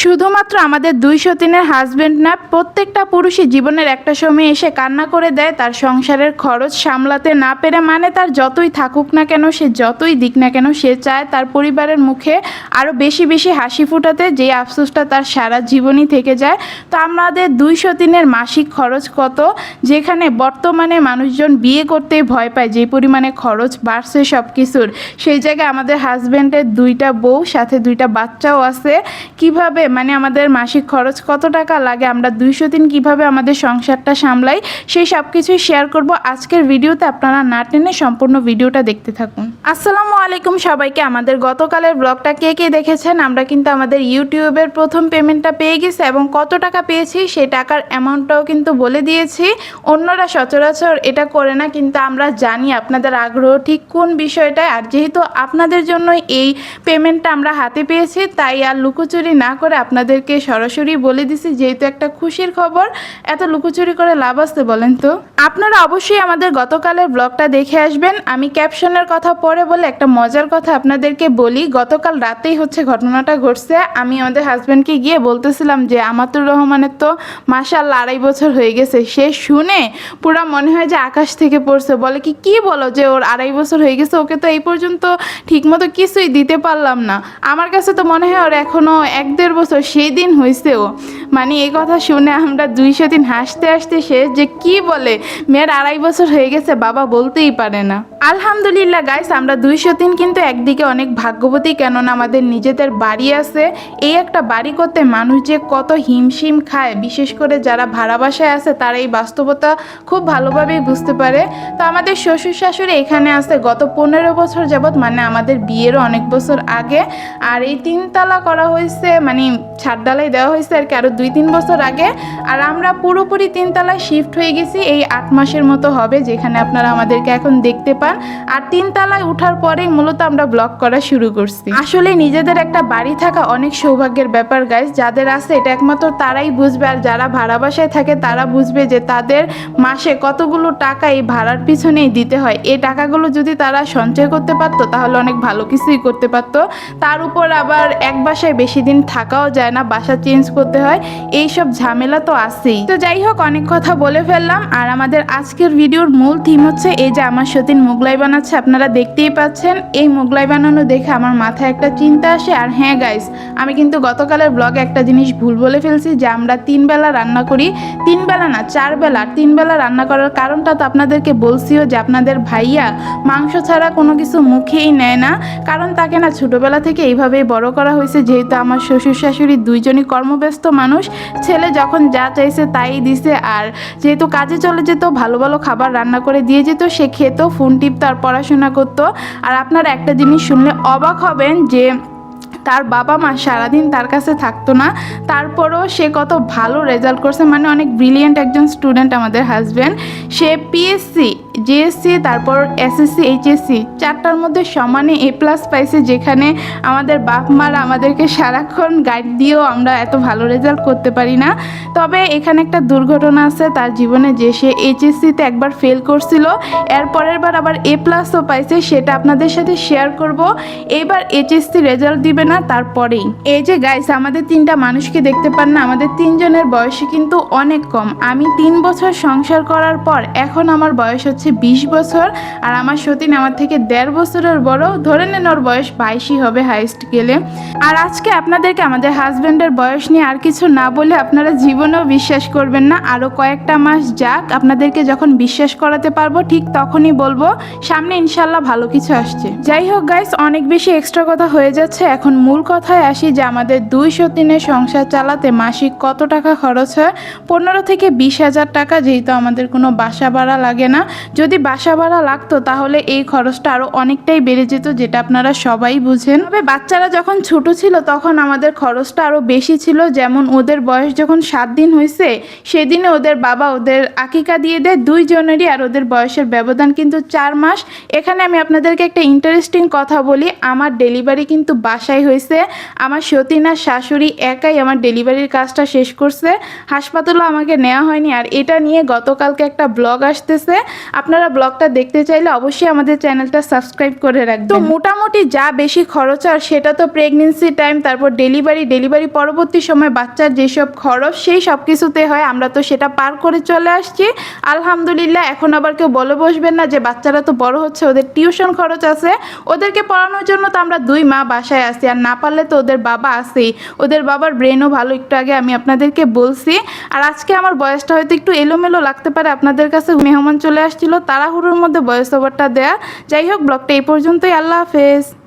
শুধুমাত্র আমাদের দুইশো তিনের হাজব্যান্ড না, প্রত্যেকটা পুরুষই জীবনের একটা সময় এসে কান্না করে দেয়, তার সংসারের খরচ সামলাতে না পেরে মানে তার যতই থাকুক না কেন, সে যতই দিক না কেন, সে চায় তার পরিবারের মুখে আরও বেশি বেশি হাসি ফুটাতে যে আফসোসটা তার সারা জীবনই থেকে যায়। তো আমাদের দুইশো তিনের মাসিক খরচ কত? যেখানে বর্তমানে মানুষজন বিয়ে করতেই ভয় পায় যে পরিমাণে খরচ বাড়ছে সব কিছুর সেই জায়গায় আমাদের হাজব্যান্ডের দুইটা বউ, সাথে দুইটা বাচ্চাও আছে। কীভাবে মানে আমাদের মাসিক খরচ কত টাকা লাগে? আমরা দুইশো দিন কীভাবে আমাদের সংসারটা সামলাই? সেই সব কিছুই শেয়ার করব। আজকের ভিডিওতে আপনারা না টেনে সম্পূর্ণ ভিডিওটা দেখতে থাকুন। আসসালামু আলাইকুম সবাইকে। আমাদের গতকালের ব্লগটা কে কে দেখেছেন? আমরা কিন্তু আমাদের ইউটিউবের প্রথম পেমেন্টটা পেয়ে গেছি এবং কত টাকা পেয়েছি? সেই টাকার অ্যামাউন্টটাও কিন্তু বলে দিয়েছি। অন্যরা সচরাচর এটা করে না, কিন্তু আমরা জানি আপনাদের আগ্রহ ঠিক কোন বিষয়টায়। আর যেহেতু আপনাদের জন্যই এই পেমেন্টটা আমরা হাতে পেয়েছি, তাই আর লুকোচুরি না করে আপনাদেরকে সরাসরি বলে দিছি, যেহেতু একটা খুশির খবর, এত লুকোচুরি করে লাভ আসতে বলেন তো। আপনারা অবশ্যই আমাদের গতকালের ব্লগটা দেখে আসবেন। আমি ক্যাপশনের কথা পরে বলে একটা মজার কথা আপনাদেরকে বলি। গতকাল রাতেই হচ্ছে ঘটনাটা ঘটছে। আমি আমাদের হাজব্যান্ডকে গিয়ে বলতেছিলাম যে, আমাতুর রহমানের তো মাসাল্লাহ আড়াই বছর হয়ে গেছে। সে শুনে পুরা মনে হয় যে আকাশ থেকে পড়ছে। বলে কি কি বলো যে ওর আড়াই বছর হয়ে গেছে? ওকে তো এই পর্যন্ত ঠিকমতো কিছুই দিতে পারলাম না। আমার কাছে তো মনে হয় ওর এখনও এক দেড় বছর সেই দিন হয়েছে ও মানে এই কথা শুনে আমরা দুইশো দিন হাসতে হাসতে শেষ যে কি বলে? মেয়ের আড়াই বছর হয়ে গেছে, বাবা বলতেই পারে না। আলহামদুলিল্লাহ গাইস আমরা দুইশো দিন কিন্তু একদিকে অনেক ভাগ্যবতী, কেননা আমাদের নিজেদের বাড়ি আছে। এই একটা বাড়ি করতে মানুষ যে কত হিমশিম খায়, বিশেষ করে যারা ভাড়া বাসায় আছে তারা এই বাস্তবতা খুব ভালোভাবেই বুঝতে পারে। তো আমাদের শ্বশুর শাশুড়ি এখানে আছে, গত পনেরো বছর যাবৎ মানে আমাদের বিয়েরও অনেক বছর আগে। আর এই তিনতলা করা হয়েছে মানে ছাদডালাই দেওয়া হয়েছে আর কি, আরও দুই তিন বছর আগে। আর আমরা পুরোপুরি তিনতলায় শিফট হয়ে গেছি, এই আট মাসের মতো হবে যেখানে আপনারা আমাদেরকে এখন দেখতে পান। আর তিনতলায় উঠার পরেই মূলত আমরা ব্লগ করা শুরু করছি। আসলে নিজেদের একটা বাড়ি থাকা অনেক সৌভাগ্যের ব্যাপার গাইস যাদের আছে, এটা একমাত্র তারাই বুঝবে। আর যারা ভাড়া বাসায় থাকে, তারা বুঝবে যে তাদের মাসে কতগুলো টাকা এই ভাড়ার পিছনেই দিতে হয়। এই টাকাগুলো যদি তারা সঞ্চয় করতে পারতো, তাহলে অনেক ভালো কিছুই করতে পারতো। তার উপর আবার এক বাসায় বেশি দিন থাকাও যায় না, বাসা চেঞ্জ করতে হয়। এই সব ঝামেলা তো আছেই। তো যাই হোক, অনেক কথা বলে ফেললাম। আর আমাদের আজকের ভিডিওর মূল থিম হচ্ছে এই যে আমার সতীন মোগলাই বানাচ্ছে। আপনারা দেখতেই পাচ্ছেন, এই মোগলাই বানানো দেখে আমার মাথায় একটা চিন্তা আসে। আর হ্যাঁ গাইস আমি কিন্তু গতকালের ব্লগে একটা জিনিস ভুল বলে ফেলছি যে, আমরা তিন বেলা রান্না করি। তিন বেলা না চার বেলা তিন বেলা রান্না করার কারণটা তো আপনাদেরকে বলছিও যে, আপনাদের ভাইয়া মাংস ছাড়া কোনো কিছু মুখেই নেয় না। কারণ তাকে না ছোটোবেলা থেকে এইভাবেই বড় করা হয়েছে। যেহেতু আমার শ্বশুর শাশুড়ি দুইজনই কর্মব্যস্ত মানুষ ছেলে যখন যা চাইছে তাই দিছে। আর যেহেতু কাজে চলে যেত, ভালো ভালো খাবার রান্না করে দিয়ে যেত, সে খেত, ফোন টিপতো, আর পড়াশোনা করতো। আর আপনারা একটা জিনিস শুনলে অবাক হবেন যে, তার বাবা মা সারাদিন তার কাছে থাকতো না। তারপরও সে কত ভালো রেজাল্ট করছে। মানে অনেক ব্রিলিয়েন্ট একজন স্টুডেন্ট আমাদের হাজব্যান্ড সে পিএসসি জিএসসি তারপর এসএসসি এইচএসসি চারটার মধ্যে সমানে এ প্লাস পাইছে, যেখানে আমাদের বাপ মারা আমাদেরকে সারাক্ষণ গাইড দিয়েও আমরা এত ভালো রেজাল্ট করতে পারি না। তবে এখানে একটা দুর্ঘটনা আছে, তার জীবনে যে সে এইচএসসিতে একবার ফেল করছিল এরপরের বার আবার এ প্লাসও পাইছে, সেটা আপনাদের সাথে শেয়ার করব। এবার এইচএসসি রেজাল্ট দিবে না, তারপরেই। এই যে গাইস আমাদের তিনটা মানুষকে দেখতে পান না, আমাদের তিনজনের বয়সে কিন্তু অনেক কম। আমি তিন বছর সংসার করার পর, এখন আমার বয়স হচ্ছে বিশ বছর আর আমার সতীন আমার থেকে দেড় বছরের বড়। ধরে নেন ওর বয়স বাইশই হবে হাইস্ট গেলে। আর আজকে আপনাদেরকে আমাদের হাজব্যান্ডের বয়স নিয়ে আর কিছু না বলে আপনারা জীবনেও বিশ্বাস করবেন না। আরও কয়েকটা মাস যাক আপনাদেরকে যখন বিশ্বাস করাতে পারব, ঠিক তখনই বলব, সামনে ইনশাল্লাহ ভালো কিছু আসছে। যাই হোক গাইস অনেক বেশি এক্সট্রা কথা হয়ে যাচ্ছে। এখন মূল কথায় আসি যে আমাদের দুই দিনের সংসার চালাতে মাসিক কত টাকা খরচ হয়? পনেরো থেকে বিশ হাজার টাকা যেহেতু আমাদের কোনো বাসা ভাড়া লাগে না। যদি বাসা ভাড়া লাগতো, তাহলে এই খরচটা আরও অনেকটাই বেড়ে যেত, যেটা আপনারা সবাই বুঝেন। তবে বাচ্চারা যখন ছোট ছিল, তখন আমাদের খরচটা আরও বেশি ছিল। যেমন ওদের বয়স যখন সাত দিন হয়েছে, সেদিনে ওদের বাবা ওদের আকিকা দিয়ে দেয়, দুইজনেরই আর ওদের বয়সের ব্যবধান কিন্তু চার মাস। এখানে আমি আপনাদেরকে একটা ইন্টারেস্টিং কথা বলি, আমার ডেলিভারি কিন্তু বাসায় হয়েছে। আমার সতীনার শাশুড়ি একাই আমার ডেলিভারির কাজটা শেষ করছে। হাসপাতালও আমাকে নেওয়া হয়নি, আর এটা নিয়ে গতকালকে একটা ব্লগ আসতেছে। আপনারা ব্লগটা দেখতে চাইলে অবশ্যই আমাদের চ্যানেলটা সাবস্ক্রাইব করে রাখবেন। তো মোটামুটি যা বেশি খরচ, আর সেটা তো প্রেগনেন্সি টাইম তারপর ডেলিভারি ডেলিভারি পরবর্তী সময় বাচ্চার যেসব খরচ, সেই সব কিছুতে হয়। আমরা তো সেটা পার করে চলে আসছি। আলহামদুলিল্লাহ, এখন আবার কেউ বলে বসবেন না যে বাচ্চারা তো বড় হচ্ছে, ওদের টিউশন খরচ আছে। ওদেরকে পড়ানোর জন্য তো আমরা দুই মা বাসায় আসি আর না পারলে তো ওদের বাবা আসেই ওদের বাবার ব্রেনও ভালো, একটু আগে আমি আপনাদেরকে বলছি। আর আজকে আমার বয়সটা হয়তো একটু এলোমেলো লাগতে পারে, আপনাদের কাছে মেহমান চলে আসছিল। তাড়াহুড়োর মধ্যে ওভারটা দেয়া। যাই হোক ব্লগটা এই পর্যন্তই। আল্লাহ হাফেজ।